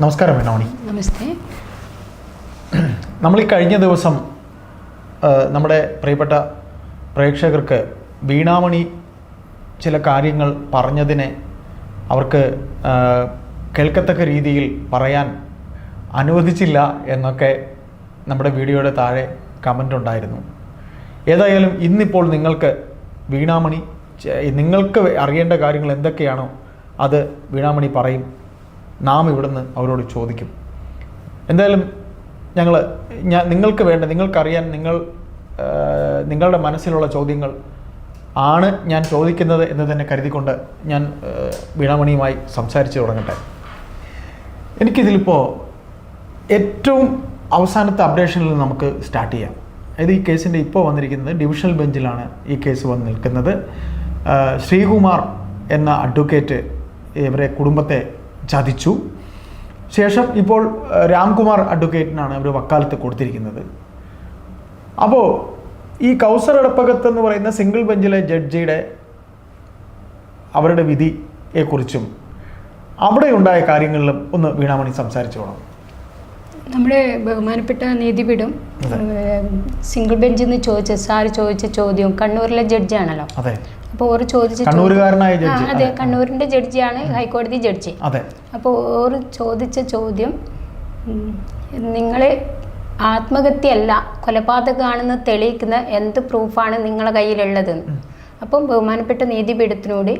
നമസ്കാരം വേണോണി നമസ്തേ. നമ്മൾ ഈ കഴിഞ്ഞ ദിവസം നമ്മുടെ പ്രിയപ്പെട്ട പ്രേക്ഷകർക്ക് വീണാമണി ചില കാര്യങ്ങൾ പറഞ്ഞതിനെ അവർക്ക് കേൾക്കത്തക്ക രീതിയിൽ പറയാൻ അനുവദിച്ചില്ല എന്നൊക്കെ നമ്മുടെ വീഡിയോയുടെ താഴെ കമന്റ് ഉണ്ടായിരുന്നു. ഏതായാലും ഇന്നിപ്പോൾ നിങ്ങൾക്ക് വീണാമണി നിങ്ങൾക്ക് അറിയേണ്ട കാര്യങ്ങൾ എന്തൊക്കെയാണോ അത് വീണാമണി പറയും. നാം ഇവിടുന്ന് അവരോട് ചോദിക്കും. എന്തായാലും ഞങ്ങൾ ഞാൻ നിങ്ങൾക്ക് വേണ്ട നിങ്ങൾക്കറിയാൻ നിങ്ങൾ നിങ്ങളുടെ മനസ്സിലുള്ള ചോദ്യങ്ങൾ ആണ് ഞാൻ ചോദിക്കുന്നത് എന്ന് തന്നെ കരുതിക്കൊണ്ട് ഞാൻ വീണാമണിയുമായി സംസാരിച്ചു തുടങ്ങട്ടെ. എനിക്കിതിലിപ്പോൾ ഏറ്റവും അവസാനത്തെ അപ്ഡേഷനിൽ നമുക്ക് സ്റ്റാർട്ട് ചെയ്യാം. അതായത് ഈ കേസിന്റെ ഇപ്പോൾ വന്നിരിക്കുന്നത് ഡിവിഷണൽ ബെഞ്ചിലാണ് ഈ കേസ് വന്ന് നിൽക്കുന്നത്. ശ്രീകുമാർ എന്ന അഡ്വക്കേറ്റ് ഇവരെ കുടുംബത്തെ ചതിച്ചു. ശേഷം ഇപ്പോൾ രാംകുമാർ അഡ്വക്കേറ്റിനാണ് അവർ വക്കാലത്ത് കൊടുത്തിരിക്കുന്നത്. അപ്പോൾ ഈ കൗസർ അടപ്പകത്ത് എന്ന് പറയുന്ന സിംഗിൾ ബെഞ്ചിലെ ജഡ്ജിയുടെ അവരുടെ വിധിയെക്കുറിച്ചും അവിടെ ഉണ്ടായ കാര്യങ്ങളിലും ഒന്ന് വീണാമണി സംസാരിച്ചു വേണം നമ്മുടെ ബഹുമാനപ്പെട്ട നീതിപീഠം. സിംഗിൾ ബെഞ്ചിൽ നിന്ന് ചോദിച്ച സാർ ചോദിച്ച ചോദ്യം കണ്ണൂരിലെ ജഡ്ജിയാണല്ലോ അതെ. അപ്പോൾ ഓർ ചോദിച്ചു കണ്ണൂരുകാരനായ ആ, ജഡ്ജി. അതെ കണ്ണൂരിന്റെ ജഡ്ജിയാണ് ഹൈക്കോടതി ജഡ്ജി. അതെ. അപ്പോൾ ഓർ ചോദിച്ച ചോദ്യം നിങ്ങൾ ആത്മഹത്യയല്ല കൊലപാതകമാണെന്ന് തെളിയിക്കുന്ന എന്ത് പ്രൂഫാണ് നിങ്ങളുടെ കയ്യിലുള്ളത്? അപ്പം ബഹുമാനപ്പെട്ട നീതിപീഠത്തിനോട്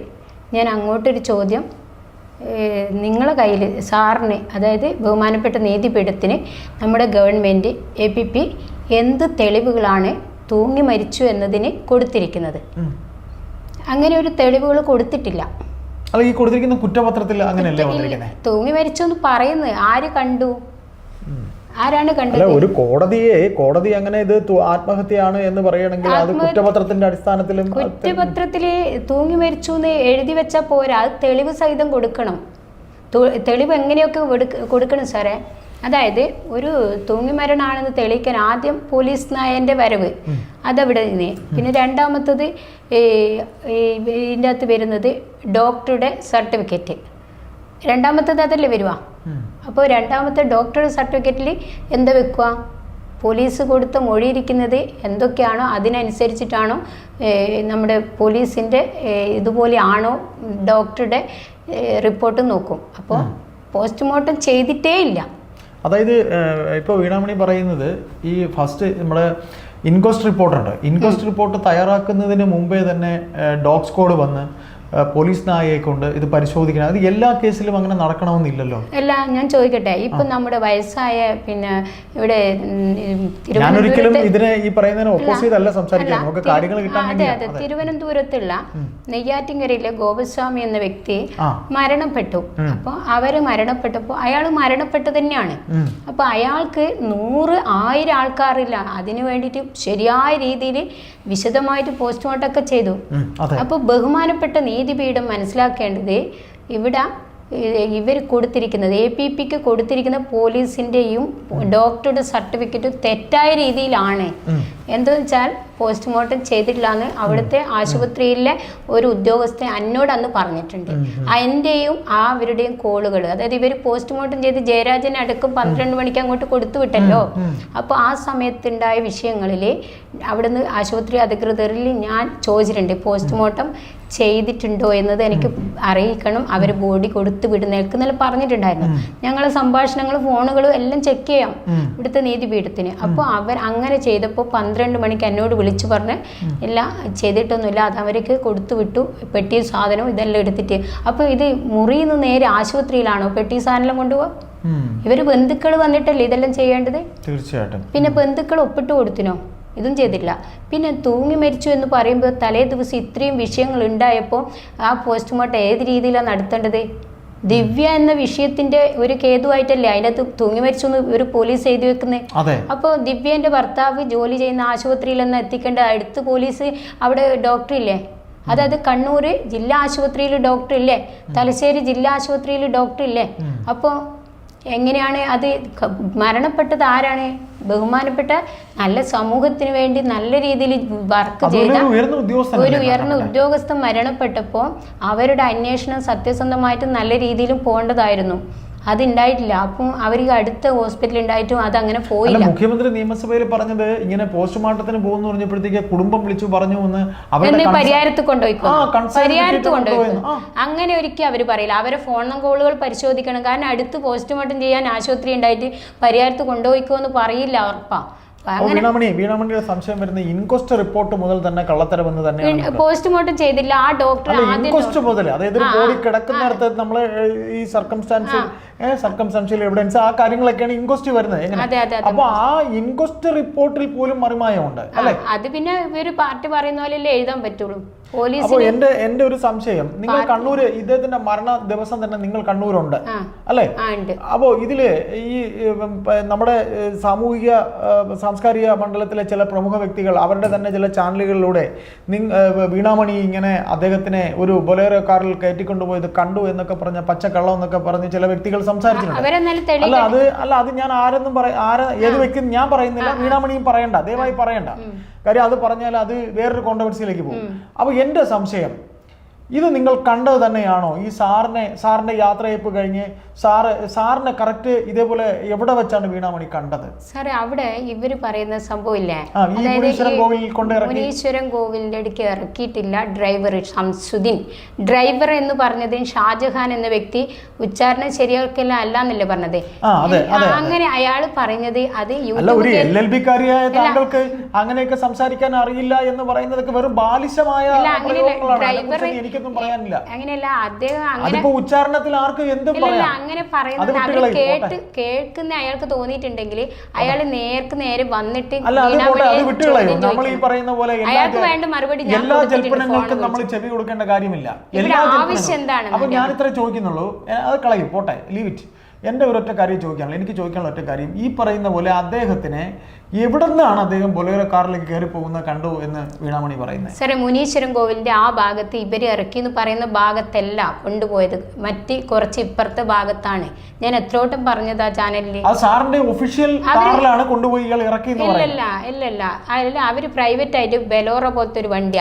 ഞാൻ അങ്ങോട്ടൊരു ചോദ്യം നിങ്ങളുടെ നിങ്ങളെ കയ്യിൽ സാറിന് അതായത് ബഹുമാനപ്പെട്ട നീതിപീഠത്തിന് നമ്മുടെ ഗവൺമെന്റ് എ പി പി എന്ത് തെളിവുകളാണ് തൂങ്ങി മരിച്ചു എന്നതിന് കൊടുത്തിരിക്കുന്നത്. അങ്ങനെ ഒരു തെളിവുകൾ കൊടുത്തിട്ടില്ല. അല്ല ഈ കൊടുത്തിരിക്കുന്ന കുറ്റപത്രത്തിൽ അങ്ങനെയല്ലേ വന്നിരിക്കുന്നത് തൂങ്ങി മരിച്ചു എന്ന് പറയുന്നത്. ആര് കണ്ടു? ആരാണ് കണ്ടത്? ഒരു കോടതിയെ കോടതി അങ്ങനെ ഇത് ആത്മഹത്യയാണ് എന്ന് പറയണെങ്കിൽ അത് കുറ്റപത്രത്തിന്റെ അടിസ്ഥാനത്തിലും കുറ്റപത്രത്തിൽ കുറ്റപത്രത്തിൽ തൂങ്ങി മരിച്ചു എന്ന് എഴുതി വെച്ചാൽ പോരാ. അത് തെളിവ് സഹിതം കൊടുക്കണം. തെളിവ് എങ്ങനെയൊക്കെ കൊടുക്കണം സാറേ? അതായത് ഒരു തൂങ്ങിമരണാണെന്ന് തെളിയിക്കാൻ ആദ്യം പോലീസ് നായന്റെ വരവ്. അതവിടെ നിന്ന്. പിന്നെ രണ്ടാമത്തത് ഇതിന്റെ അകത്ത് വരുന്നത് ഡോക്ടറുടെ സർട്ടിഫിക്കറ്റ്. രണ്ടാമത്തത് അതല്ലേ വരുവാ? അപ്പോൾ രണ്ടാമത്തെ ഡോക്ടറുടെ സർട്ടിഫിക്കറ്റിൽ എന്താ വെക്കുക പോലീസ് കൊടുത്ത മൊഴിയിരിക്കുന്നത് എന്തൊക്കെയാണോ അതിനനുസരിച്ചിട്ടാണോ നമ്മുടെ പോലീസിന്റെ ഇതുപോലെ ആണോ ഡോക്ടറുടെ റിപ്പോർട്ട് നോക്കും. അപ്പോൾ പോസ്റ്റ്മോർട്ടം ചെയ്തിട്ടേ ഇല്ല. അതായത് ഇപ്പോൾ വീണാമണി പറയുന്നത് ഈ ഫസ്റ്റ് നമ്മുടെ ഇൻക്വസ്റ്റ് റിപ്പോർട്ടുണ്ട്. ഇൻക്വസ്റ്റ് റിപ്പോർട്ട് തയ്യാറാക്കുന്നതിന് മുമ്പേ തന്നെ ഡോഗ് സ്ക്വാഡ് വന്ന് പോലീസ് നായയെ കൊണ്ട് ഇത് പരിശോധിക്കണം. അത് എല്ലാ കേസിലും അങ്ങനെ നടക്കണമെന്നില്ലല്ലോ? അല്ല ഞാൻ ചോദിക്കട്ടെ. ഇപ്പം നമ്മുടെ വയസ്സായ പിന്നെ ഇവിടെ ഞാനൊരിക്കലും ഇതിനെ ഈ പറയുന്നതിന് ഓപ്പോസിറ്റ് അല്ല സംസാരിക്കുന്നത് നമുക്ക് കാര്യങ്ങൾ കിട്ടാൻ അതെ അതെ. തിരുവനന്തപുരത്തുള്ള നെയ്യാറ്റിൻകരയിലെ ഗോപസ്വാമി എന്ന വ്യക്തി മരണപ്പെട്ടു. അപ്പോൾ അവർ മരണപ്പെട്ടപ്പോൾ അയാൾ മരണപ്പെട്ടു തന്നെയാണ്. അപ്പൊ അയാൾക്ക് നൂറ് ആയിരം ആൾക്കാരില്ല. അതിനു വേണ്ടിയിട്ട് ശരിയായ രീതിയിൽ വിശദമായിട്ട് പോസ്റ്റ്മോർട്ടം ഒക്കെ ചെയ്തു. അപ്പോൾ ബഹുമാനപ്പെട്ട നീതിപീഠം മനസ്സിലാക്കേണ്ടത് ഇവിടെ ഇവർ കൊടുത്തിരിക്കുന്നത് എ പി പിക്ക് കൊടുത്തിരിക്കുന്ന പോലീസിന്റെയും ഡോക്ടറുടെ സർട്ടിഫിക്കറ്റും തെറ്റായ രീതിയിലാണ്. ഉം. എന്താണെന്ന് വെച്ചാൽ പോസ്റ്റ്മോർട്ടം ചെയ്തിട്ടില്ല എന്ന് അവിടുത്തെ ആശുപത്രിയിലെ ഒരു ഉദ്യോഗസ്ഥൻ എന്നോട് അന്ന് പറഞ്ഞിട്ടുണ്ട്. അതിന്റെയും ആ അവരുടെയും കോളുകൾ അതായത് ഇവർ പോസ്റ്റ്മോർട്ടം ചെയ്ത് ജയരാജനെ അടക്കം പന്ത്രണ്ട് മണിക്ക് അങ്ങോട്ട് കൊടുത്തു വിട്ടല്ലോ അപ്പോൾ ആ സമയത്തുണ്ടായ വിഷയങ്ങളിൽ അവിടുന്ന് ആശുപത്രി അധികൃതരിൽ ഞാൻ ചോദിച്ചിട്ടുണ്ട് പോസ്റ്റ്മോർട്ടം ചെയ്തിട്ടുണ്ടോ എന്നത് എനിക്ക് അറിയിക്കണം. അവർ ബോഡി കൊടുത്തു വിടുന്നേൽക്കുന്നെല്ലാം പറഞ്ഞിട്ടുണ്ടായിരുന്നു. ഞങ്ങളെ സംഭാഷണങ്ങൾ ഫോണുകളും എല്ലാം ചെക്ക് ചെയ്യാം. ഇവിടുത്തെ നീതിപീഠത്തിന് അപ്പോൾ അവർ അങ്ങനെ ചെയ്തപ്പോൾ പന്ത്രണ്ട് മണിക്ക് എന്നോട് വിളിച്ചു പറഞ്ഞ് ഇല്ല ചെയ്തിട്ടൊന്നുമില്ല. അത് അവർക്ക് കൊടുത്തു വിട്ടു. പെട്ടി സാധനവും ഇതെല്ലാം എടുത്തിട്ട്. അപ്പോൾ ഇത് മുറിയിൽ നിന്ന് നേരെ ആശുപത്രിയിലാണോ? പെട്ടി സാധനം കൊണ്ടുപോകാം ഇവർ ഇവർ ബന്ധുക്കൾ വന്നിട്ടല്ലേ ഇതെല്ലാം ചെയ്യേണ്ടത്? തീർച്ചയായിട്ടും. പിന്നെ ബന്ധുക്കൾ ഒപ്പിട്ട് കൊടുത്തിനോ? ഇതും ചെയ്തില്ല പിന്നെ തൂങ്ങി മരിച്ചു എന്ന് പറയുമ്പോൾ തലേ ദിവസം ഇത്രയും വിഷയങ്ങൾ ഉണ്ടായപ്പോൾ ആ പോസ്റ്റ്മോർട്ടം ഏത് രീതിയിലാണ് നടത്തേണ്ടത്? ദിവ്യ എന്ന വിഷയത്തിന്റെ ഒരു കേതുവായിട്ടല്ലേ അതിനകത്ത് തൂങ്ങി മരിച്ചു ഒരു പോലീസ് എഴുതി വെക്കുന്നത് അപ്പോൾ ദിവ്യന്റെ ഭർത്താവ് ജോലി ചെയ്യുന്ന ആശുപത്രിയിൽ നിന്ന് എത്തിക്കേണ്ട അടുത്ത് പോലീസ് അവിടെ ഡോക്ടർ ഇല്ലേ അതായത് കണ്ണൂർ ജില്ലാ ആശുപത്രിയിൽ ഡോക്ടർ ഇല്ലേ തലശ്ശേരി ജില്ലാ ആശുപത്രിയിൽ ഡോക്ടർ ഇല്ലേ അപ്പോൾ എങ്ങനെയാണ് അത് മരണപ്പെട്ടത് ആരാണ്? ബഹുമാനപ്പെട്ട നല്ല സമൂഹത്തിന് വേണ്ടി നല്ല രീതിയിൽ വർക്ക് ചെയ്ത ഒരു ഉയർന്ന ഉദ്യോഗസ്ഥൻ ഒരു ഉയർന്ന ഉദ്യോഗസ്ഥൻ മരണപ്പെട്ടപ്പോൾ അവരുടെ അന്വേഷണം സത്യസന്ധമായിട്ട് നല്ല രീതിയിലും പോകേണ്ടതായിരുന്നു. അത് ഉണ്ടായിട്ടില്ല അപ്പം അവർക്ക് അടുത്ത ഹോസ്പിറ്റലിൽ ഉണ്ടായിട്ടും അത് അങ്ങനെ പോയി പോയില്ല. മുഖ്യമന്ത്രി നിയമസഭയിൽ പറഞ്ഞത് ഇങ്ങനെ പോസ്റ്റ്മോർട്ടത്തിന് പോകുന്നു പറഞ്ഞപ്പോഴത്തേക്ക് കുടുംബം വിളിച്ചു പറഞ്ഞു എന്ന് അവരുടെ പരിഹാരത്ത് കൊണ്ടുപോയിക്കോ? പരിഹാരത്ത് കൊണ്ടുപോയിക്കോ? അങ്ങനെ ഒരിക്കലും അവർ പറയില്ല. അവരെ ഫോൺ കോളുകൾ പരിശോധിക്കണം. കാരണം അടുത്ത് പോസ്റ്റ്മോർട്ടം ചെയ്യാൻ ആശുപത്രി ഉണ്ടായിട്ട് പരിഹാരത്ത് കൊണ്ടുപോയിക്കോ എന്ന് പറയില്ല ഉറപ്പാ. വീണാമണി വീണാമണിയുടെ സംശയം വരുന്ന ഇൻക്വസ്റ്റ് റിപ്പോർട്ട് മുതൽ തന്നെ കള്ളത്തരമെന്ന് തന്നെയാണ് പോസ്റ്റ്മോർട്ടം ചെയ്തില്ല. ആ ഡോക്ടർ ഇൻക്വസ്റ്റ് മുതൽ അതായത് ഒരു ബോഡി കിടക്കുന്നിടത്ത് നമ്മൾ ഈ സർക്കംസ്റ്റാൻഷ്യൽ സർക്കംസ്റ്റാൻഷ്യൽ എവിഡൻസ് ആ കാര്യങ്ങളൊക്കെയാണ് ഇൻക്വസ്റ്റ് വരുന്നത്. അപ്പൊ ആ ഇൻക്വസ്റ്റ് റിപ്പോർട്ടിൽ പോലും മറിമായമുണ്ട് അല്ലെ? അത് പിന്നെ ഇവർ പാർട്ടി പറയുന്ന പോലെ എഴുതാൻ പറ്റുള്ളൂ. അപ്പൊ എന്റെ എന്റെ ഒരു സംശയം നിങ്ങൾ കണ്ണൂര് ഇദ്ദേഹത്തിന്റെ മരണ ദിവസം തന്നെ നിങ്ങൾ കണ്ണൂരുണ്ട് അല്ലെ? അപ്പോ ഇതിൽ ഈ നമ്മുടെ സാമൂഹിക സാംസ്കാരിക മണ്ഡലത്തിലെ ചില പ്രമുഖ വ്യക്തികൾ അവരുടെ തന്നെ ചില ചാനലുകളിലൂടെ വീണാമണി ഇങ്ങനെ അദ്ദേഹത്തിനെ ഒരു ബൊലേറോ കാറിൽ കയറ്റിക്കൊണ്ടുപോയത് കണ്ടു എന്നൊക്കെ പറഞ്ഞ പച്ചക്കള്ളം എന്നൊക്കെ പറഞ്ഞ് ചില വ്യക്തികൾ സംസാരിച്ചിട്ടുണ്ട്. അല്ല അത് അല്ല അത് ഞാൻ ആരെന്നും പറ ആരെ ഏത് വ്യക്തി ഞാൻ പറയുന്നില്ല വീണാമണിയും പറയണ്ട ദയവായി പറയണ്ട. കാര്യം അത് പറഞ്ഞാൽ അത് വേറൊരു കോൺട്രവേഴ്സിയിലേക്ക് പോകും. അപ്പൊ എന്റെ സംശയം ഇത് നിങ്ങൾ കണ്ടത് തന്നെയാണോ? ഈ സാറിനെ സാറിന്റെ യാത്രയപ്പ് കഴിഞ്ഞ് സാറ് സാറിനെ കറക്റ്റ് ഇതേപോലെ എവിടെ വെച്ചാണ് വീണാമണി കണ്ടത്? സാറേ അവിടെ ഇവർ പറയുന്ന സംഭവം ഇല്ലേ കോവിലിന്റെ അടുക്ക് ഇറക്കിയിട്ടില്ല ഡ്രൈവർ ഷംസുദ്ദീൻ. ഡ്രൈവർ എന്ന് പറഞ്ഞത് ഷാജഹാൻ എന്ന വ്യക്തി ഉച്ചാരണം ശരിയാക്കില്ല അല്ല എന്നല്ലേ പറഞ്ഞത് അങ്ങനെ അയാൾ പറഞ്ഞത് അത് താങ്കൾക്ക് അങ്ങനെയൊക്കെ സംസാരിക്കാൻ അറിയില്ല എന്ന് പറയുന്നതൊക്കെ വെറും ബാലിശമായ അങ്ങനെയല്ല. അദ്ദേഹം ഉച്ചാരണത്തിൽ ആർക്ക് എന്തും പറയാം? അങ്ങനെ പറയുന്നത് അവർ കേട്ട് കേൾക്കുന്ന അയാൾക്ക് തോന്നിയിട്ടുണ്ടെങ്കിൽ അയാൾ നേർക്ക് നേരെ വന്നിട്ട് നമ്മൾ ഈ പറയുന്ന പോലെ അയാൾക്ക് വേണ്ട മറുപടി എല്ലാ ജൽപ്പനങ്ങൾക്കും നമ്മൾ ചെവി കൊടുക്കേണ്ട കാര്യമില്ല. ആവശ്യം എന്താണ് അപ്പൊ ഞാൻ ഇത്ര ചോദിക്കുന്നുള്ളൂ. അത് കളയും പോട്ടെ ലീവ് ഇറ്റ് എന്റെ ഒരൊറ്റ കാര്യം ചോദിക്കാനുള്ള എനിക്ക് ചോദിക്കാനുള്ള ഒറ്റ കാര്യം ഈ പറയുന്ന പോലെ അദ്ദേഹത്തിനെ എവിടെ നിന്നാണ് അദ്ദേഹം ബൊലേറോ കാറിലേക്ക് കയറി പോകുന്നത് കണ്ടു എന്ന് വീണാമണി പറയുന്നത്? സാറേ മുനീശ്വരൻ കോവിലിന്റെ ആ ഭാഗത്ത് ഇവർ ഇറക്കി എന്ന് പറയുന്ന ഭാഗത്തല്ല കൊണ്ടുപോയത്. മറ്റ് കുറച്ച് ഇപ്പുറത്തെ ഭാഗത്താണ്. ഞാൻ എത്രോട്ടം പറഞ്ഞത് ആ ചാനലിൽ സാറിന്റെ ഒഫീഷ്യൽ കാറിലാണ് കൊണ്ടുപോയി ഇയാൾ ഇറക്കി ഇല്ലല്ല ഇല്ലല്ല. അല്ല അവർ പ്രൈവറ്റ് ആയിട്ട് ബെലോറ പോലത്തെ ഒരു വണ്ടി.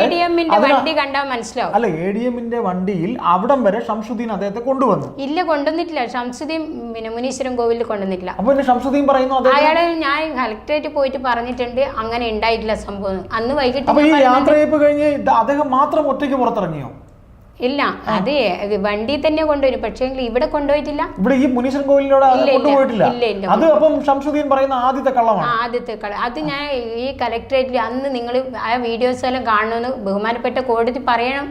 എ ഡി എമ്മിന്റെ വണ്ടി കണ്ടാൽ മനസ്സിലാവും. അല്ല എ ഡി എമ്മിന്റെ വണ്ടിയിൽ അവിടം വരെ ഷംസുദ്ദീൻ അദ്ദേഹത്തെ കൊണ്ടുവന്നു. ഇല്ല കൊണ്ടുവന്നിട്ടില്ല. ഷംസുദ്ദീൻ പിന്നെ മുനീശ്വരൻ കോവിലിൽ കൊണ്ടുവന്നിട്ടില്ല. അപ്പൊ പിന്നെ ഷംസുദ്ദീൻ പറയുന്നു അദ്ദേഹം അയാൾ ഞാൻ കളക്ടറേറ്റ് പോയിട്ട് പറഞ്ഞിട്ടുണ്ട്. അങ്ങനെ ഉണ്ടായിട്ടില്ല സംഭവം. അന്ന് വൈകിട്ട് അപ്പൊ ഈ ഞാൻ പറഞ്ഞത് യാത്രയപ്പ് കഴിഞ്ഞ് ഇത് അദ്ദേഹം മാത്രം ഒറ്റയ്ക്ക് പുറത്തിറങ്ങിയോ? ഇല്ല. അത് വണ്ടി തന്നെ കൊണ്ടുവരും. പക്ഷേ ഇവിടെ കൊണ്ടുപോയിട്ടില്ല. ഇവിടെ ഈ മുനീശ്വരൻ കോവിലിനോട് ഇല്ല, ഇല്ല. കൊണ്ടുപോയിട്ടില്ല. ഇല്ല, ഇല്ല. അത് അപ്പം ഷംസുദ്ദീൻ പറയുന്ന ആദ്യത്തെ ആ, കള്ളമാണ് ആദ്യത്തെ കള അത് ഞാൻ ഈ കലക്ടറേറ്റിൽ അന്ന് നിങ്ങൾ ആ വീഡിയോസ് എല്ലാം കാണണമെന്ന് ബഹുമാനപ്പെട്ട കോടതി പറയണം.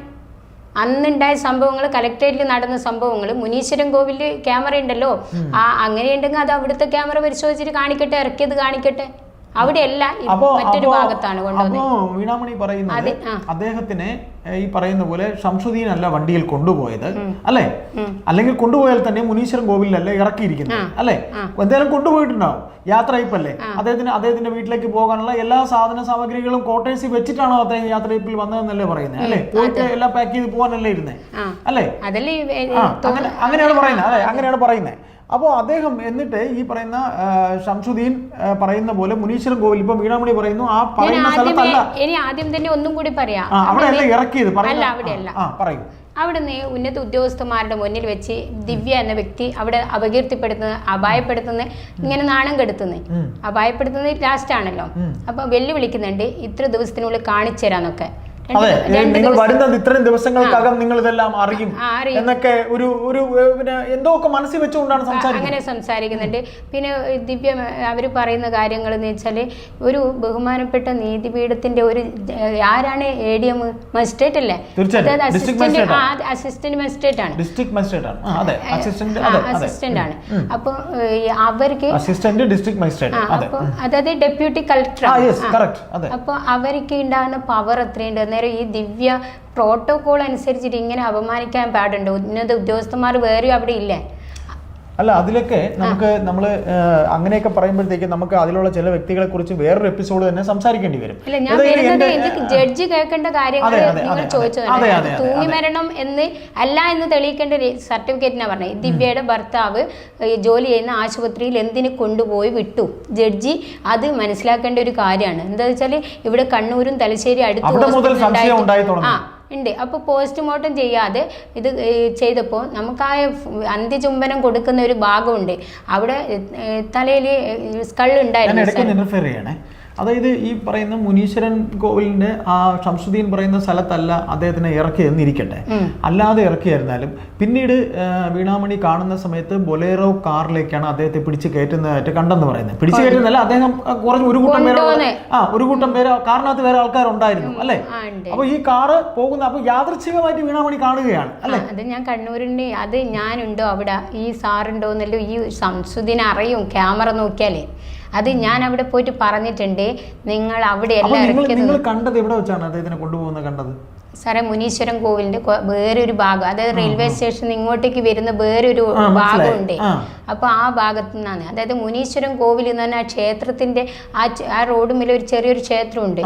അന്നുണ്ടായ സംഭവങ്ങൾ കലക്ടറേറ്റിൽ നടന്ന സംഭവങ്ങൾ മുനീശ്വരൻ കോവിലിൽ ക്യാമറ ഉണ്ടല്ലോ. ആ അങ്ങനെയുണ്ടെങ്കിൽ അത് അവിടുത്തെ ക്യാമറ പരിശോധിച്ചിട്ട് കാണിക്കട്ടെ ഇറക്കിയത് കാണിക്കട്ടെ. അവിടെയല്ല മറ്റൊരു ഭാഗത്താണ് കൊണ്ടുവന്നത്. വീണാമണി പറയുന്നത് അദ്ദേഹത്തിന് ഈ പറയുന്ന പോലെ ഷംസുദ്ദീൻ അല്ല വണ്ടിയിൽ കൊണ്ടുപോയത് അല്ലെ? അല്ലെങ്കിൽ കൊണ്ടുപോയാൽ തന്നെ മുനീശ്വരൻ കോവിലല്ലേ ഇറക്കിയിരിക്കുന്നത് അല്ലെ? എന്തായാലും കൊണ്ടുപോയിട്ടുണ്ടാവും. യാത്രയപ്പല്ലേ അദ്ദേഹത്തിന് അദ്ദേഹത്തിന്റെ വീട്ടിലേക്ക് പോകാനുള്ള എല്ലാ സാധന സാമഗ്രികളും കോട്ടേഴ്സിൽ വെച്ചിട്ടാണോ അദ്ദേഹം യാത്രയപ്പിൽ വന്നതെന്നല്ലേ പറയുന്നത് അല്ലെ? പോയിട്ട് എല്ലാം പാക്ക് ചെയ്ത് പോകാനല്ലേ ഇരുന്നേ അല്ലേ? അങ്ങനെയാണ് പറയുന്നത് അതെ അങ്ങനെയാണ് പറയുന്നത്. അപ്പോൾ അദ്ദേഹം എന്നിട്ട് ഈ പറയുന്ന ഷംസുദ്ദീൻ പറയുന്ന പോലെ മുനീശ്വരൻ കോവിൽ ഇപ്പൊ വീണാമണി പറയുന്നു ആ പറയുന്ന സ്ഥലത്തല്ല. ഇനി ആദ്യം തന്നെ ഒന്നും കൂടി പറയാം. അവിടെ അല്ല ഇറക്കിയത്? അല്ല അവിടെ അവിടെയല്ല ആ പറയൂ. അവിടുന്ന് ഉന്നത ഉദ്യോഗസ്ഥന്മാരുടെ മുന്നിൽ വെച്ച് ദിവ്യ എന്ന വ്യക്തി അവിടെ അപകീർത്തിപ്പെടുത്തുന്നത് അപായപ്പെടുത്തുന്നത് ഇങ്ങനെ നാണം കെടുത്തുന്നത്. അപായപ്പെടുത്തുന്നത് ലാസ്റ്റ് ആണല്ലോ. അപ്പൊ വെല്ലുവിളിക്കുന്നുണ്ട് ഇത്ര ദിവസത്തിനുള്ളിൽ കാണിച്ചു തരാന്നൊക്കെ അതെ നിങ്ങൾ വരുന്നത് ഇത്രയും ദിവസങ്ങൾക്കകം നിങ്ങൾ ഇതെല്ലാം അറിയും എന്നൊക്കെ ഒരു ഒരു പിന്നെ എന്തോ ഒക്കെ മനസ്സിൽ വെച്ചുകൊണ്ടാണ് സംസാരിക്കുന്നത്? അങ്ങനെ സംസാരിക്കുന്നുണ്ട്. പിന്നെ ദിവ്യ അവർ പറയുന്ന കാര്യങ്ങൾ എന്ന് വെച്ചാൽ ഒരു ബഹുമാനപ്പെട്ട നീതിപീഠത്തിന്റെ ഒരു ആരാണ് എ ഡി എം മജിസ്ട്രേറ്റ് അല്ലേ? അസിസ്റ്റന്റ് അസിസ്റ്റന്റ് മജിസ്ട്രേറ്റ് ആണ്. ഡിസ്ട്രിക്ട് മജിസ്ട്രേറ്റ് ആണ്. അസിസ്റ്റന്റ് ആണ്. അപ്പൊ അവർക്ക് അസിസ്റ്റന്റ് ഡിസ്ട്രിക്ട് മജിസ്ട്രേറ്റ് അതെ. അതായത് ഡെപ്യൂട്ടി കളക്ടർ അപ്പോൾ അവർക്ക് ഉണ്ടാകുന്ന പവർ എത്രയുണ്ട് അന്നേരം ഈ ദിവ്യ പ്രോട്ടോകോൾ അനുസരിച്ചിട്ട് ഇങ്ങനെ അപമാനിക്കാൻ പാടുണ്ട്. ഉന്നത ഉദ്യോഗസ്ഥന്മാർ വേറെ അവിടെ ഇല്ലേ? അല്ല അതിലൊക്കെ നമുക്ക് നമ്മൾ അങ്ങനെയൊക്കെ പറയുമ്പോഴത്തേക്ക് നമുക്ക് അതിലുള്ള ചില വ്യക്തികളെ കുറിച്ച് വേറൊരു എപ്പിസോഡ് തന്നെ സംസാരിക്കേണ്ടി വരും. ജഡ്ജി കേൾക്കേണ്ട കാര്യങ്ങൾ നിങ്ങൾ തൂങ്ങി മരണം എന്ന് അല്ല എന്ന് തെളിയിക്കേണ്ട സർട്ടിഫിക്കറ്റിനാ പറഞ്ഞത്. ദിവ്യയുടെ ഭർത്താവ് ഈ ജോലി ചെയ്യുന്ന ആശുപത്രിയിൽ എന്തിന് കൊണ്ടുപോയി വിട്ടു? ജഡ്ജി അത് മനസ്സിലാക്കേണ്ട ഒരു കാര്യമാണ്. എന്താ വെച്ചാൽ ഇവിടെ കണ്ണൂരും തലശ്ശേരി അടുത്ത്. ആ ഉണ്ട്. അപ്പോൾ പോസ്റ്റ്മോർട്ടം ചെയ്യാതെ ഇത് ചെയ്തപ്പോൾ നമുക്ക് ആ അന്ത്യചുംബനം കൊടുക്കുന്ന ഒരു ഭാഗമുണ്ട്. അവിടെ തലയിൽ സ്കൾ ഉണ്ടായിരുന്നു അതായത് ഈ പറയുന്ന മുനീശ്വരൻ കോവിലിന്റെ ആ ഷംസുദ്ദീൻ പറയുന്ന സ്ഥലത്തല്ല അദ്ദേഹത്തിനെ ഇറക്കി എന്നിരിക്കട്ടെ. അല്ലാതെ ഇറക്കിയായിരുന്നാലും പിന്നീട് വീണാമണി കാണുന്ന സമയത്ത് ബൊലേറോ കാറിലേക്കാണ് അദ്ദേഹത്തെ പിടിച്ചു കയറ്റുന്നതായിട്ട് കണ്ടെന്ന് പറയുന്നത്. പിടിച്ചു കയറ്റുന്നല്ല അദ്ദേഹം കുറച്ച് ഒരു കൂട്ടം പേര് ആ ഒരു കൂട്ടം പേര് കാറിനകത്ത് വേറെ ആൾക്കാരുണ്ടായിരുന്നു അല്ലേ? അപ്പൊ ഈ കാറ് പോകുന്ന അപ്പൊ യാദൃച്ഛികമായിട്ട് വീണാമണി കാണുകയാണ് അല്ലേ? അത് ഞാൻ കണ്ണൂരിന്റെ അത് ഞാനുണ്ടോ അവിടെ? ഈ സാറുണ്ടോ എന്നല്ലോ ഈ സംസുദിനെ അറിയും ക്യാമറ നോക്കിയാലേ. അത് ഞാൻ അവിടെ പോയിട്ട് പറഞ്ഞിട്ടുണ്ട്. നിങ്ങൾ അവിടെ എല്ലാം ഇറക്കിയത് കണ്ടത് എവിടെ വെച്ചാണ് അദ്ദേഹത്തിനെ കൊണ്ടുപോകുന്നത് കണ്ടത്? സാറേ മുനീശ്വരം കോവിലിന്റെ വേറൊരു ഭാഗം. അതായത് റെയിൽവേ സ്റ്റേഷൻ ഇങ്ങോട്ടേക്ക് വരുന്ന വേറൊരു. ഭാഗമുണ്ട്. ആ. അപ്പൊ ആ ഭാഗത്തു നിന്നാണ് അതായത് മുനീശ്വരം കോവിൽ എന്ന് പറഞ്ഞാൽ ആ ക്ഷേത്രത്തിന്റെ ആ ആ റോഡുമിൽ ഒരു ചെറിയൊരു ക്ഷേത്രമുണ്ട്.